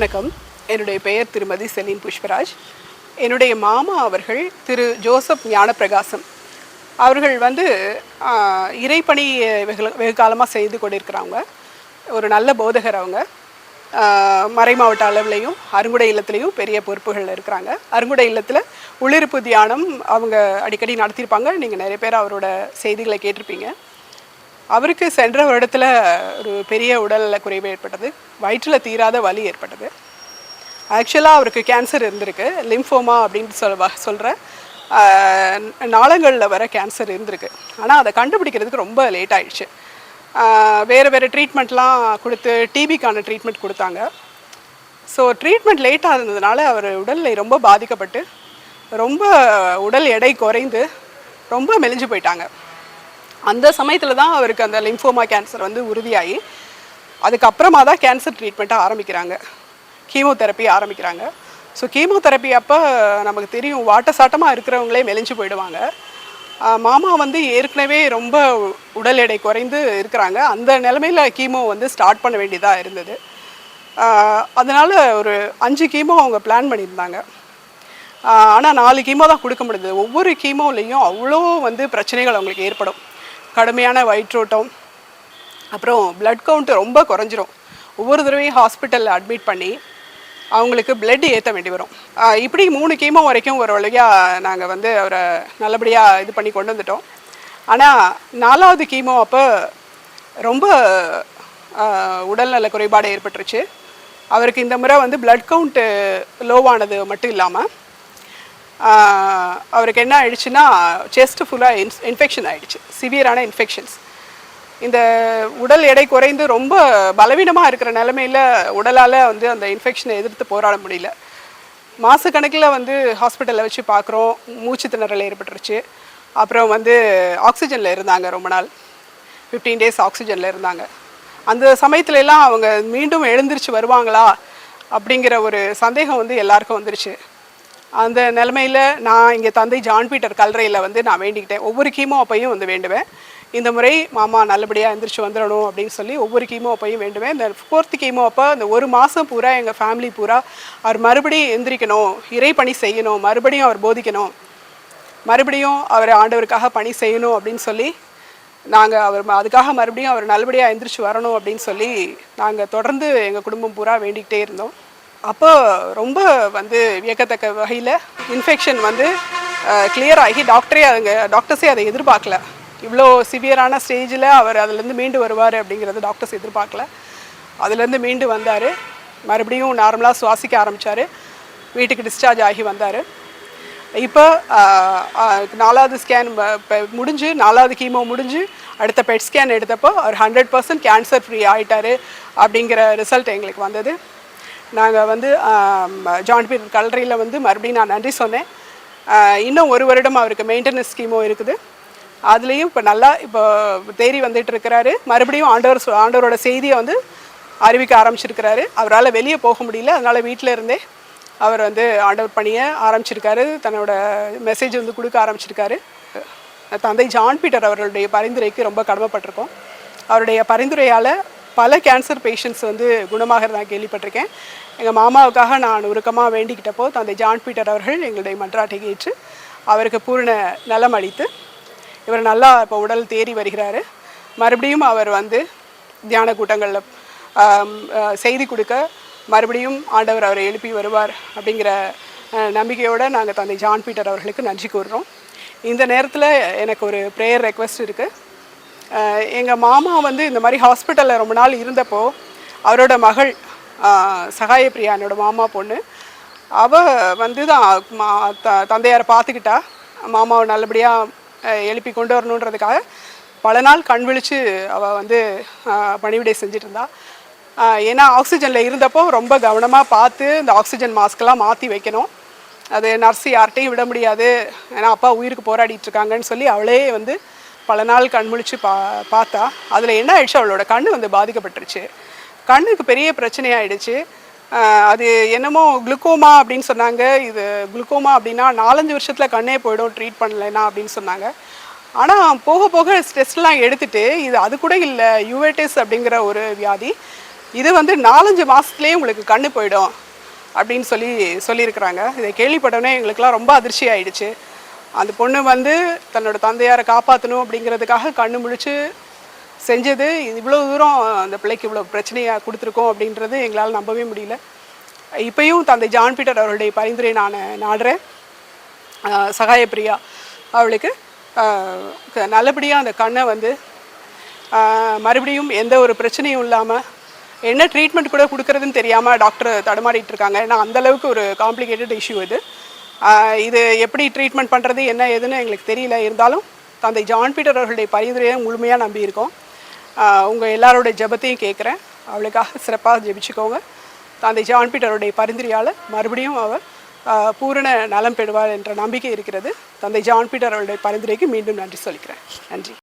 வணக்கம். என்னுடைய பெயர் திருமதி செலீன் புஷ்பராஜ். என்னுடைய மாமா அவர்கள் திரு ஜோசப் ஞானப்பிரகாசம். அவர்கள் வந்து இறைப்பணி வெகு வெகு காலமாக செய்து கொண்டிருக்கிறவங்க ஒரு நல்ல போதகர் அவங்க. மறை மாவட்ட அளவுலேயும் அருங்குடை இல்லத்துலேயும் பெரிய பொறுப்புகளில் இருக்கிறாங்க. அருங்குடை இல்லத்தில் உள்ளிருப்பு தியானம் அவங்க அடிக்கடி நடத்தியிருப்பாங்க. நீங்கள் நிறைய பேர் அவரோட செய்திகளை கேட்டிருப்பீங்க. அவருக்கு சென்ற வருடத்தில் ஒரு பெரிய உடலில் குறைவு ஏற்பட்டது. வயிற்றில் தீராத வலி ஏற்பட்டது. ஆக்சுவலாக அவருக்கு கேன்சர் இருந்திருக்கு. லிம்ஃபோமா அப்படின்னு சொல்ல சொல்கிற நாளங்களில் வர கேன்சர் இருந்திருக்கு. ஆனால் அதை கண்டுபிடிக்கிறதுக்கு ரொம்ப லேட் ஆயிடுச்சு. வேறு வேறு ட்ரீட்மெண்ட்லாம் கொடுத்து டிபிக்கான ட்ரீட்மெண்ட் கொடுத்தாங்க. ஸோ ட்ரீட்மெண்ட் லேட்டாக இருந்ததுனால அவர் உடல்நிலை ரொம்ப பாதிக்கப்பட்டு ரொம்ப உடல் எடை குறைந்து ரொம்ப மெலிஞ்சு போயிட்டாங்க. அந்த சமயத்தில் தான் அவருக்கு அந்த லிம்ஃபோமா கேன்சர் வந்து உறுதியாகி அதுக்கப்புறமா தான் கேன்சர் ட்ரீட்மெண்ட்டை ஆரம்பிக்கிறாங்க. கீமோதெரப்பி ஆரம்பிக்கிறாங்க. ஸோ கீமோதெரப்பி அப்போ நமக்கு தெரியும் வாட்ட சாட்டமாக இருக்கிறவங்களே மெலிஞ்சு போயிடுவாங்க. மாமா வந்து ஏற்கனவே ரொம்ப உடல் எடை குறைந்து இருக்கிறாங்க. அந்த நிலமையில் கீமோ வந்து ஸ்டார்ட் பண்ண வேண்டியதாக இருந்தது. அதனால் ஒரு அஞ்சு கீமோ அவங்க பிளான் பண்ணியிருந்தாங்க. ஆனால் நாலு கீமோ தான் கொடுக்க முடியுது ஒவ்வொரு கீமோலையும் அவ்வளோ வந்து பிரச்சனைகள் அவங்களுக்கு ஏற்படும். கடுமையான வயிற்றோட்டம் அப்புறம் பிளட் கவுண்ட் ரொம்ப குறைஞ்சிரும். ஒவ்வொரு தடவையும் ஹாஸ்பிட்டலில் அட்மிட் பண்ணி அவங்களுக்கு பிளட் ஏற்ற வேண்டி வரும். இப்படி மூணு கீமோ வரைக்கும் ஒரு வழியாக நாங்கள் வந்து அவரை நல்லபடியாக இது பண்ணி கொண்டு வந்துட்டோம். ஆனால் நாலாவது கீமோ அப்போ ரொம்ப உடல்நல குறைபாடு ஏற்பட்டுருச்சு. அவருக்கு இந்த முறை வந்து பிளட் கவுண்ட்டு லோவானது மட்டும் இல்லாமல் அவருக்கு என்ன ஆயிடுச்சுன்னா செஸ்ட் ஃபுல்லாக இன்ஸ் இன்ஃபெக்ஷன் ஆயிடுச்சு. சிவியரான இன்ஃபெக்ஷன்ஸ் இந்த உடல் எடை குறைந்து ரொம்ப பலவீனமாக இருக்கிற நிலமையில உடலால் வந்து அந்த இன்ஃபெக்ஷனை எதிர்த்து போராட முடியல. மாதக்கணக்கில் வந்து ஹாஸ்பிட்டலில் வச்சு பார்க்குறோம் மூச்சு திணறல் ஏற்பட்டுருச்சு. அப்புறம் வந்து ஆக்சிஜனில் இருந்தாங்க ரொம்ப நாள். ஃபிஃப்டீன் டேஸ் ஆக்சிஜனில் இருந்தாங்க. அந்த சமயத்துலலாம் அவங்க மீண்டும் எழுந்திருச்சு வருவாங்களா? அப்படிங்கிற ஒரு சந்தேகம் வந்து எல்லாருக்கும் வந்துருச்சு. அந்த நிலமையில் நான் இங்கே தந்தை ஜான் பீட்டர் கல்லறையில் வந்து நான் வேண்டிக்கிட்டேன். ஒவ்வொரு கீமோ அப்பையும் வந்து வேண்டுவேன். இந்த முறை மாமா நல்லபடியாக எந்திரிச்சு வந்துடணும் அப்படின்னு சொல்லி ஒவ்வொரு கீமோ அப்பையும் வேண்டுவேன். இந்த ஃபோர்த்து கீமோ அப்போ இந்த ஒரு மாதம் பூரா எங்கள் ஃபேமிலி பூரா அவர் மறுபடியும் எந்திரிக்கணும் இறைப்பணி செய்யணும் மறுபடியும் அவர் போதிக்கணும் மறுபடியும் அவர் ஆண்டவருக்காக பணி செய்யணும் அப்படின்னு சொல்லி நாங்கள் அவர் அதுக்காக மறுபடியும் அவர் நல்லபடியாக எந்திரிச்சு வரணும் அப்படின்னு சொல்லி நாங்கள் தொடர்ந்து எங்கள் குடும்பம் பூரா வேண்டிக்கிட்டே இருந்தோம். அப்போ ரொம்ப வந்து வியக்கத்தக்க வகையில் இன்ஃபெக்ஷன் வந்து கிளியர் ஆகி டாக்டரே அதுங்க டாக்டர்ஸே அதை எதிர்பார்க்கல. இவ்வளோ சிவியரான ஸ்டேஜில் அவர் அதுலேருந்து மீண்டு வருவார் அப்படிங்கிறது டாக்டர்ஸ் எதிர்பார்க்கல. அதுலேருந்து மீண்டு வந்தார். மறுபடியும் நார்மலாக சுவாசிக்க ஆரம்பித்தார் வீட்டுக்கு டிஸ்சார்ஜ் ஆகி வந்தார். இப்போ நாலாவது ஸ்கேன் முடிஞ்சு நாலாவது கீமோ முடிஞ்சு அடுத்த பெட் ஸ்கேன் எடுத்தப்போ அவர் ஹண்ட்ரட் பர்சன்ட் கேன்சர் ஃப்ரீ ஆயிட்டாரு அப்படிங்கிற ரிசல்ட் எங்களுக்கு வந்தது. நாங்கள் வந்து ஜான் பீட்டர் கல்லறையில் வந்து மறுபடியும் நான் நன்றி சொன்னேன். இன்னும் ஒரு வருடம் அவருக்கு மெயின்டெனன்ஸ் ஸ்கீமும் இருக்குது. அதுலேயும் இப்போ நல்லா இப்போ தேறி வந்துட்டு இருக்கிறாரு. மறுபடியும் ஆண்டவர் ஆண்டவரோட செய்தியை வந்து அறிவிக்க ஆரம்பிச்சிருக்கிறாரு. அவரால் வெளியே போக முடியல. அதனால் வீட்டில் இருந்தே அவர் வந்து ஆண்டவர் பணியை ஆரம்பிச்சிருக்காரு. தன்னோட மெசேஜ் வந்து கொடுக்க ஆரம்பிச்சிருக்காரு. தந்தை ஜான் பீட்டர் அவர்களுடைய பரிந்துரைக்கு ரொம்ப கடமைப்பட்டிருக்கோம். அவருடைய பரிந்துரையால் பல கேன்சர் பேஷண்ட்ஸ் வந்து குணமாகிறத நான் கேள்விப்பட்டிருக்கேன். எங்கள் மாமாவுக்காக நான் உருக்கமாக வேண்டிக்கிட்டப்போ தந்தை ஜான் பீட்டர் அவர்கள் எங்களுடைய மன்றாட்டை ஏற்று அவருக்கு பூரண நலம் அளித்து இவர் நல்லா இப்போ உடல் தேறி வருகிறாரு. மறுபடியும் அவர் வந்து தியான கூட்டங்களில் செய்தி கொடுக்க மறுபடியும் ஆண்டவர் அவரை எழுப்பி வருவார் அப்படிங்கிற நம்பிக்கையோடு நாங்கள் தந்தை ஜான் பீட்டர் அவர்களுக்கு நன்றி கூறுறோம். இந்த நேரத்தில் எனக்கு ஒரு ப்ரேயர் ரெக்வெஸ்ட் இருக்குது எங்கள் மாமா வந்து இந்த மாதிரி ஹாஸ்பிட்டலில் ரொம்ப நாள் இருந்தப்போ அவரோட மகள் ஆஹ், சகாயப்பிரியா என்னோட மாமா பொண்ணு அவள் வந்து தான் மா- த- தந்தையாரை பார்த்துக்கிட்டா. மாமாவை நல்லபடியாக எழுப்பி கொண்டு வரணுன்றதுக்காக பல நாள் கண் விழித்து அவள் வந்து பணிவிடை செஞ்சுட்டு இருந்தா ஏன்னா ஆக்சிஜனில் இருந்தப்போ ரொம்ப கவனமாக பார்த்து இந்த ஆக்சிஜன் மாஸ்க்கெல்லாம் மாற்றி வைக்கணும். அது நர்ஸு யார்கிட்டையும் விட முடியாது. ஏன்னா அப்பா உயிருக்கு போராடிட்டு இருக்காங்கன்னு சொல்லி அவளே வந்து பல நாள் கண் முழிச்சு பா பார்த்தா அதில் என்ன ஆயிடுச்சு? அவளோட கண் வந்து பாதிக்கப்பட்டுருச்சு. கண்ணுக்கு பெரிய பிரச்சனையாயிடுச்சு. அது என்னமோ குளுக்கோமா அப்படின்னு சொன்னாங்க. இது குளுக்கோமா அப்படின்னா நாலஞ்சு வருஷத்தில் கண்ணே போயிடும் ட்ரீட் பண்ணலைன்னா அப்படின்னு சொன்னாங்க. ஆனால் போக போக ஸ்ட்ரெஸ்லாம் எடுத்துட்டு இது அது கூட இல்லை யூவேட்டிஸ் அப்படிங்கிற ஒரு வியாதி. இது வந்து நாலஞ்சு மாதத்துலேயே உங்களுக்கு கண்ணு போயிடும் அப்படின்னு சொல்லி சொல்லியிருக்கிறாங்க. இதை கேள்விப்பட்டோன்னே எங்களுக்கெல்லாம் ரொம்ப அதிர்ச்சி ஆயிடுச்சு அந்த பொண்ணு வந்து தன்னோட தந்தையாரை காப்பாற்றணும் அப்படிங்கிறதுக்காக கண்ணு முழிச்சு செஞ்சது. இவ்வளோ தூரம் அந்த பிள்ளைக்கு இவ்வளோ பிரச்சனையாக கொடுத்துருக்கோம் அப்படின்றது எங்களால் நம்பவே முடியல. இப்பயும் தந்தை ஜான் பீட்டர் அவருடைய பரிந்துரை நான் நாடுறேன். சகாயப்பிரியா அவளுக்கு நல்லபடியாக அந்த கண்ணை வந்து மறுபடியும் எந்த ஒரு பிரச்சனையும் இல்லாமல் என்ன ட்ரீட்மெண்ட் கூட கொடுக்குறதுன்னு தெரியாமல் டாக்டர் தடுமாறிட்டு இருக்காங்க. ஏன்னா அந்த அளவுக்கு ஒரு காம்ப்ளிகேட்டட் இஷ்யூ இது. இது எப்படி ட்ரீட்மெண்ட் பண்ணுறது என்ன ஏதுன்னு எங்களுக்கு தெரியல. இருந்தாலும் தந்தை ஜான் பீட்டர் அவர்களுடைய பரிந்துரையை முழுமையாக நம்பியிருக்கோம். உங்கள் எல்லாரோட ஜெபத்தையும் கேட்குறேன். அவளுக்காக சிறப்பாக ஜெபிச்சுக்கோங்க. தந்தை ஜான் பீட்டருடைய பரிந்துரையால் மறுபடியும் அவர் பூரண நலம் பெறுவார் என்ற நம்பிக்கை இருக்கிறது. தந்தை ஜான் பீட்டர் அவருடைய பரிந்துரைக்கு மீண்டும் நன்றி சொல்லிக்கிறேன். நன்றி.